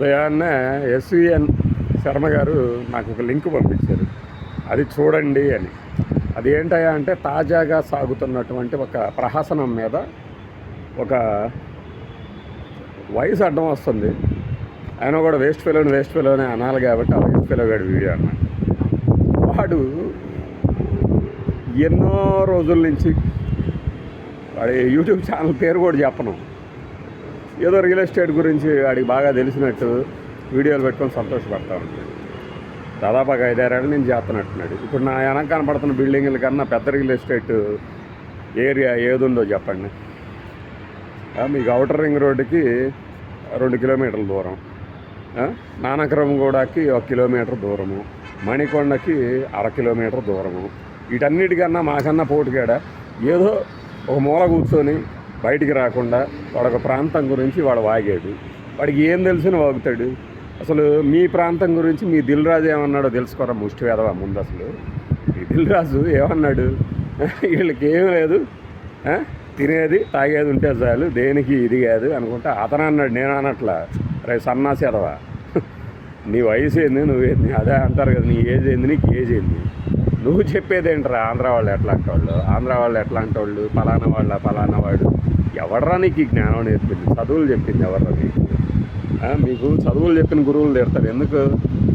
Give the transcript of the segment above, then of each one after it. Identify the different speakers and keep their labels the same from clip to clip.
Speaker 1: ఉదయాన్నే ఎస్విఎన్ శర్మ గారు నాకు ఒక లింక్ పంపించారు. అది చూడండి అని. అది ఏంటయ్యా అంటే తాజాగా సాగుతున్నటువంటి ఒక ప్రహసనం మీద ఒక వయసు అడ్డం వస్తుంది. ఆయన కూడా వేస్ట్ ఫెలోని వేస్ట్ ఫెలోని అనాలి కాబట్టి ఆ వేస్ట్ ఫెలో గారి వీడియో అన్నమాట వాడు ఎన్నో రోజుల నుంచి వాడి యూట్యూబ్ ఛానల్ పేరు కూడా చెప్పను. ఏదో రియల్ ఎస్టేట్ గురించి వాడికి బాగా తెలిసినట్టు వీడియోలు పెట్టుకొని సంతోషపడతా ఉంటాడు. దాదాపు ఒక ఐదారేళ్ళ నేను చేస్తున్నట్టున్నాడు. ఇప్పుడు నా వెనక కనపడుతున్న బిల్డింగ్ల కన్నా పెద్ద రియల్ ఎస్టేట్ ఏరియా ఏది ఉందో చెప్పండి మీకు అవుటర్ రింగ్ రోడ్డుకి రెండు కిలోమీటర్ల దూరం. ఆ, నానక్రమగూడకి ఒక కిలోమీటర్ దూరము. మణికొండకి అర కిలోమీటర్ దూరము. వీటన్నిటికన్నా మాకన్నా పోటుగాడ ఏదో ఒక మూల కూర్చొని బయటికి రాకుండా వాడొక ప్రాంతం గురించి వాడు వాగాడు. వాడికి ఏం తెలిసిన వాగుతాడు. అసలు మీ ప్రాంతం గురించి మీ దిల్ రాజు ఏమన్నాడో తెలుసుకోరా ముష్టి వేదవా ముందు అసలు? మీ దిల్ రాజు ఏమన్నాడు? వీళ్ళకి ఏం లేదు. తినేది తాగేది ఉంటే చాలు. దేనికి ఇది కాదు అనుకుంటా అతను అన్నాడు. నేను అనట్లా. రే సన్నాసి ఎదవా నీ వయసు ఏంది? నువ్వేంది అదే అంటారు కదా నీ ఏజ్ ఏంది? నీకు ఏజ్ ఏంది? నువ్వు చెప్పేది ఏంటరా? ఆంధ్ర వాళ్ళు ఎట్లాంటి వాళ్ళు? ఆంధ్ర వాళ్ళు ఎట్లాంటి వాళ్ళు? పలానా వాళ్ళ పలానా వాడు? ఎవడరా నీకు జ్ఞానం నేర్పింది? చదువులు చెప్పింది ఎవర్రా నీకు? మీకు చదువులు చెప్పిన గురువులు తిడతారు ఎందుకు?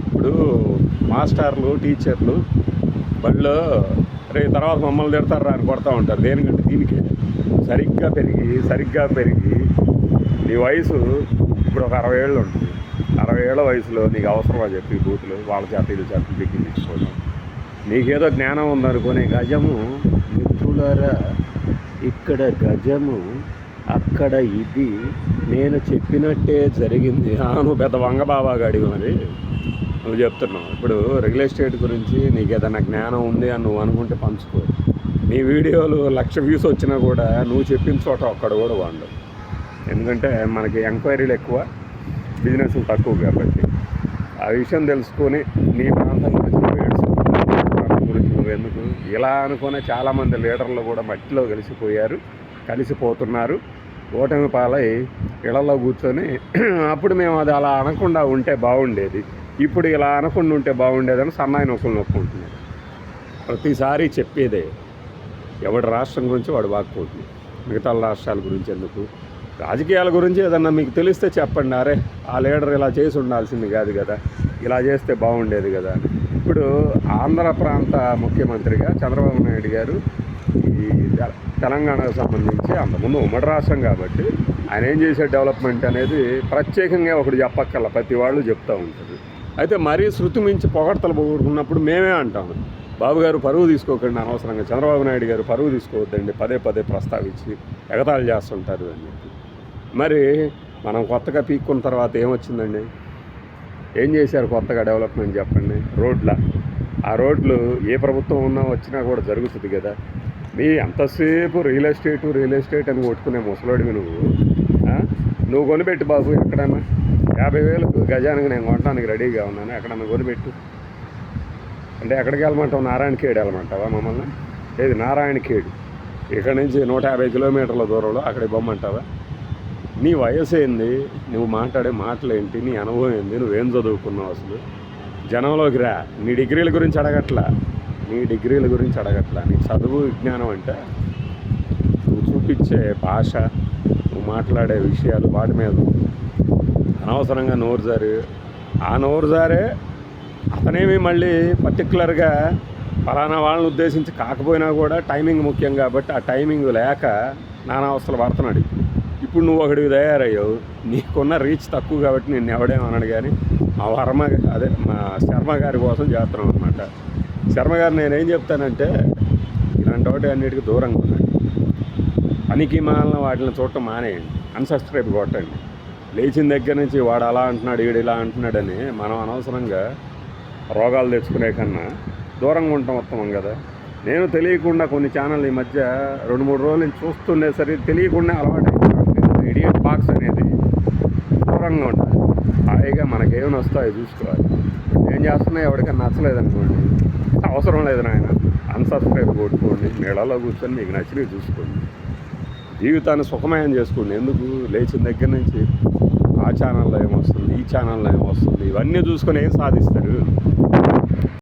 Speaker 1: ఇప్పుడు మాస్టర్లు టీచర్లు బళ్ళు రే తర్వాత మమ్మల్ని తిడతారు అని కొడతా ఉంటారు. దేనికంటే దీనికే. సరిగ్గా పెరిగి సరిగ్గా పెరిగి నీ వయసు ఇప్పుడు ఒక అరవై ఏళ్ళు ఉంటుంది. అరవై ఏళ్ళ వయసులో నీకు అవసరమా చెప్పి బూతులు? వాళ్ళ చేత ఇది చేత దిక్కి తీసుకోవడం. నీకేదో జ్ఞానం ఉందనుకునే గజము. మిత్రులారా ఇక్కడ గజము అక్కడ ఇది నేను చెప్పినట్టే జరిగింది. ఆ, నువ్వు పెద్ద వంగబాబా గడివి మరి. నువ్వు చెప్తున్నావు. ఇప్పుడు రియల్ ఎస్టేట్ గురించి నీకు ఏదైనా జ్ఞానం ఉంది అని నువ్వు అనుకుంటే పంచుకో. నీ వీడియోలు లక్ష వ్యూస్ వచ్చినా కూడా నువ్వు చెప్పిన చోట ఒక్కడ కూడా వాడు ఎందుకంటే మనకి ఎంక్వైరీలు ఎక్కువ బిజినెస్ తక్కువ కాబట్టి. ఆ విషయం తెలుసుకొని నీ ప్రాంతం గురించి నీ ప్రాంతం గురించి నువ్వు ఎందుకు? ఇలా అనుకునే చాలామంది లీడర్లు కూడా మట్టిలో కలిసిపోయారు. కలిసిపోతున్నారు. ఓటమి పాలై ఇళ్ళలో కూర్చొని అప్పుడు మేము అది అలా అనకుండా ఉంటే బాగుండేది. ఇప్పుడు ఇలా అనకుండా ఉంటే బాగుండేదని సన్నాయి నొప్పులు నొక్కుంటున్నారు. ప్రతిసారి చెప్పేదే ఎవడి రాష్ట్రం గురించి వాడు వాక్పోతుంది మిగతా రాష్ట్రాల గురించి ఎందుకు? రాజకీయాల గురించి ఏదన్నా మీకు తెలిస్తే చెప్పండి. అరే ఆ లీడర్ ఇలా చేసి ఉండాల్సింది కాదు కదా ఇలా చేస్తే బాగుండేది కదా ఇప్పుడు ఆంధ్ర ప్రాంత ముఖ్యమంత్రిగా చంద్రబాబు నాయుడు గారు ఈ తెలంగాణకు సంబంధించి అంతకుముందు ఉమ్మడి రాష్ట్రం కాబట్టి ఆయన ఏం చేసే డెవలప్మెంట్ అనేది ప్రత్యేకంగా ఒకటి చెప్పక్కర్ల. ప్రతి వాళ్ళు చెప్తూ ఉంటారు అయితే మరీ శృతి మించి పొగడతలు పోగొట్టుకున్నప్పుడు మేమే అంటాము బాబు గారు పరువు తీసుకోకండి అనవసరంగా. చంద్రబాబు నాయుడు గారు పరువు తీసుకోవద్దండి. పదే పదే ప్రస్తావించి ఎగతాళి చేస్తుంటారు అని చెప్పి. మరి మనం కొత్తగా పీక్కున్న తర్వాత ఏమొచ్చిందండి? ఏం చేశారు కొత్తగా డెవలప్మెంట్ చెప్పండి? రోడ్ల. ఆ రోడ్లు ఏ ప్రభుత్వం ఉన్నా వచ్చినా కూడా జరుగుతుంది కదా. మీ ఎంతసేపు రియల్ ఎస్టేట్ రియల్ ఎస్టేట్ అని కొట్టుకునే ముసలాడివి నువ్వు నువ్వు కొనిపెట్టు బాబు ఎక్కడన్నా. యాభై వేలు గజానికి నేను కొనడానికి రెడీగా ఉన్నాను ఎక్కడన్నా కొనిపెట్టు. అంటే ఎక్కడికి వెళ్ళమంటావు? నారాయణ ఖేడ్ వెళ్ళమంటావా మమ్మల్ని? ఏది నారాయణ ఖేడ్ ఇక్కడ నుంచి నూట యాభై కిలోమీటర్ల దూరంలో అక్కడికి బొమ్మంటావా నీ వయసు ఏంది? నువ్వు మాట్లాడే మాటలేంటి నీ అనుభవం ఏంది? నువ్వేం చదువుకున్నావు అసలు? జనంలోకి రా. నీ డిగ్రీల గురించి అడగట్లా. నీ డిగ్రీల గురించి అడగట్లా. నీ చదువు విజ్ఞానం అంటే నువ్వు చూపించే భాష నువ్వు మాట్లాడే విషయాలు వాటి మీద అనవసరంగా నోరు జారి. ఆ నోరు జారే అతనేమి మళ్ళీ పర్టికులర్గా ఫలానా వాళ్ళని ఉద్దేశించి కాకపోయినా కూడా టైమింగ్ ముఖ్యం కాబట్టి ఆ టైమింగ్ లేక నానా అవస్థలు పడుతున్నాడు ఇప్పుడు. నువ్వు ఒకడివి తయారయ్యావు. నీకున్న రీచ్ తక్కువ కాబట్టి నేను ఎవడేమన్నాడు కానీ మా వర్మ అదే మా శర్మ గారి కోసం చేస్తున్నాం అనమాట శర్మ గారు నేనేం చెప్తానంటే ఇలాంటి వాటి అన్నిటికీ దూరంగా ఉండండి. పనికి మాలిన వాటిని చూడటం మానేయండి. అన్సబ్స్క్రైబ్ కొట్టండి. లేచిన దగ్గర నుంచి వాడు అలా అంటున్నాడు వీడు ఇలా అంటున్నాడని మనం అనవసరంగా రోగాలు తెచ్చుకునే కన్నా దూరంగా ఉంటాం ఉత్తమం కదా. నేను తెలియకుండా కొన్ని ఛానల్ ఈ మధ్య రెండు మూడు రోజుల నుంచి చూస్తుండే సరే తెలియకుండా అలవాటు ఇడియట్ బాక్స్ అనేది దూరంగా ఉండాలి. హాయిగా మనకేమైనా వస్తాయో చూసుకోవాలి. ఏం చేస్తున్నా ఎవరికైనా నచ్చలేదనుకోండి. అవసరం లేదు నాయన. అన్సబ్స్క్రైబ్ కొట్టుకోండి. మేళాలో కూర్చొని మీకు నచ్చినవి చూసుకోండి. జీవితాన్ని సుఖమయం చేసుకోండి. ఎందుకు? లేచిన దగ్గర నుంచి ఆ ఛానల్లో ఏమొస్తుంది? ఈ ఛానల్లో ఏమొస్తుంది? ఇవన్నీ చూసుకొని ఏం సాధిస్తారు?